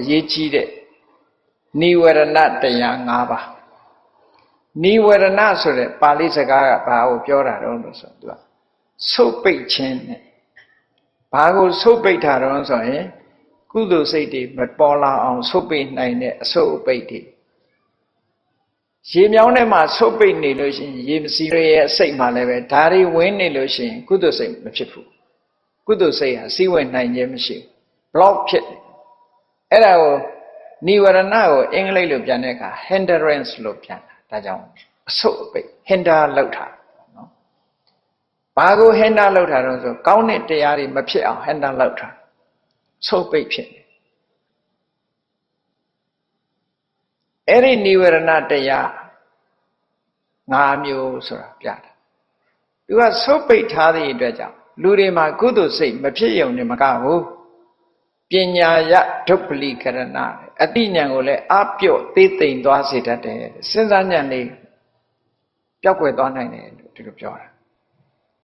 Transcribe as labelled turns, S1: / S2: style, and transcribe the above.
S1: အရေးကြီးတဲ့နိဝရဏတရား၅ပါးနိဝရဏဆိုတဲ့ပါဠိစကားကဘာကိုပြောတာတော့လို့ဆိုသူကဆုတ်ပိတ်ခြင်းနဲ့ဘာကိုဆုတ်ပိတ်တာတော့ဆိုရင်ကုသိုလ်စိတ်တွေမပေါ်လာအောင်ဆုတ်ပိတ်နိုင်တဲ့အဆုတ်အပိတ်တွေရေမြောင်းထဲမှာဆုတ်ပိတ်နေလို့ရှိရင်ရေမစီရရဲ့စိတ်မှလည်းပဲဓာရီဝင်နေလို့ရှိရင်ကုသိုလ်စိတ်မဖြစ်ဘူးကုသိုလ်စိတ်ဟာစီးဝင်နိုင်ခြင်းမရှိဘူး block ဖြစ်တယ် အဲ့ဒါကိုနိဝရဏကိုအင်္ဂလိပ်လိုပြန်တဲ့အခါ hindrance လို့ပြန်တာဒါကြောင့်အဆုတ်အပိတ် hinder လောက်တာနော်ဘာကို hinder လောက်တာတော့ဆိုကောင်းတဲ့တရားတွေမဖြစ်အောင် hinder လောက်တာဆုတ်ပိတ်ဖြစ်တယ်အဲ့ဒီနိဝရဏတရား၅မျိုးဆိုတာပြတာသူကဆုတ်ပိတ်ထားတဲ့အတွက်ကြောင့်လူတွေမှာကုသိုလ်စိတ်မဖြစ်ရုံနဲ့မကဘူး ပညာယဒုပ္ပလိကရဏအတိညာကိုလည်းအပြော့သေးသိမ်သွားစေတတ်တယ်စဉ်းစားဉာဏ်လေးပျောက်ကွယ်သွားနိုင်တယ်လို့ဒီလိုပြောတာ